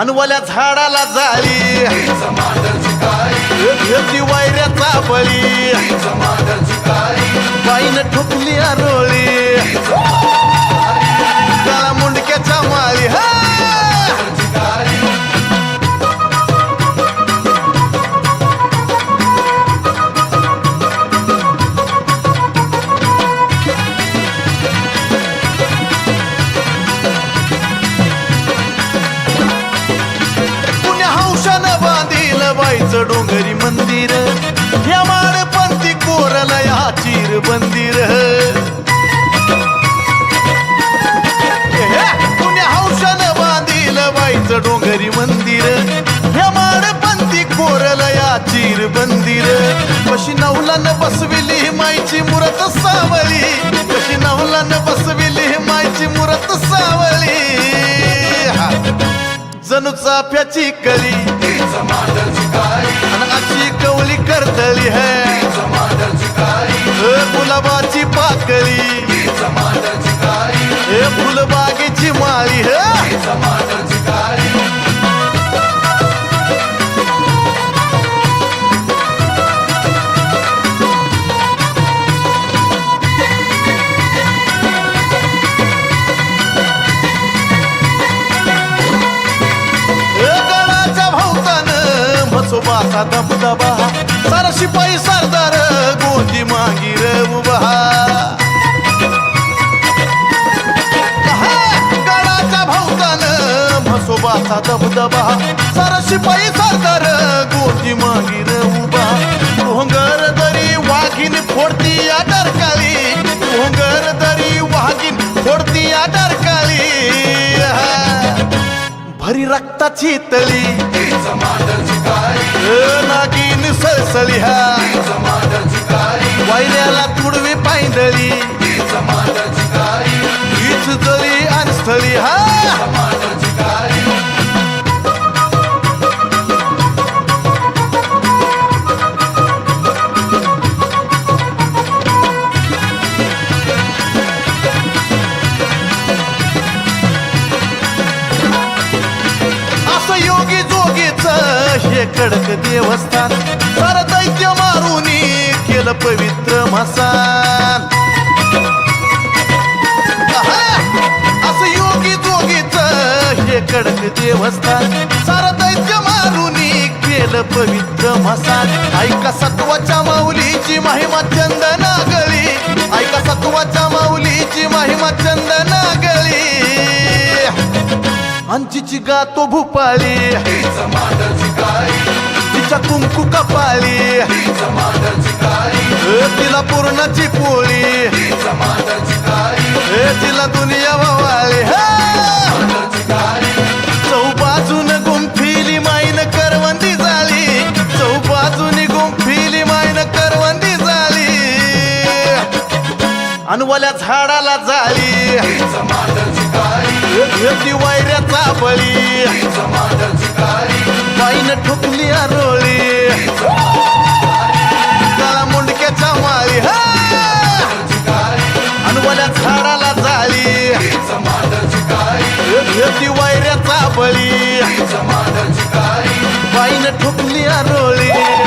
अनवल्या झाडाला जाळी. घेतली वायऱ्याचा बळी बाईनं ठोकली आरोळी. डोंगरी मंदिर. या माळपंथी कोरल या चिर मंदिर पुण्या हौशानं बांधील बाईच डोंगरी मंदिर. या माळपंथी कोरल या चिर मंदिर कशी नवलानं बसविली माईची मुरत सावली. कशी नवलानं बसविली जणू चाफ्याची कली. अशी कवली करतली है. भोवतानं मसोबाचा दबदबा. सारा शिपाई सरदार गोंजी मागीर उभा. गडाच्या भोवतानं म्हसोबाचा दबदबा. सारा शिपाई सरदार गोंजी मागीर उभा. डोंगर दरी वाघीन फोडती या डरकाळी. डोंगर दरी वाघीन फोडती या डरकाळी भरी रक्ताची तळी. नागिन सळसळी हा. वायऱ्याला तुडवी पायंदळी हे देवस्थान. सार दैत्य मारून केलं पवित्र मसान. असं योगी जोगीच हे कडक देवस्थान. सार दैत्य मारून केलं पवित्र मसान. ऐका सत्वाच्या माऊलीची महिमा चंदना गळी. ऐका सत्वाच्या माऊलीची महिमा चंदना गळी. अंजीची गातो भूपाळी. तिच्या कुंकू कपाली. तिला पूर्णाची पोळी. हे तिला दुनिया वावाळी चौबाजून गुंफिली माईन करवंदी झाली. चौबाजून गुंफिली माईन करवंदी झाली. अनवल्या झाडाला झाली. घेतली वायऱ्याचा बळी बाईनं ठोकली आरोळी. त्याला मुंडक्याच्या माळी हा! अनवल्या झाडाला जाळी. घेतली वायऱ्याचा बळी. बाईनं ठोकली आरोळी.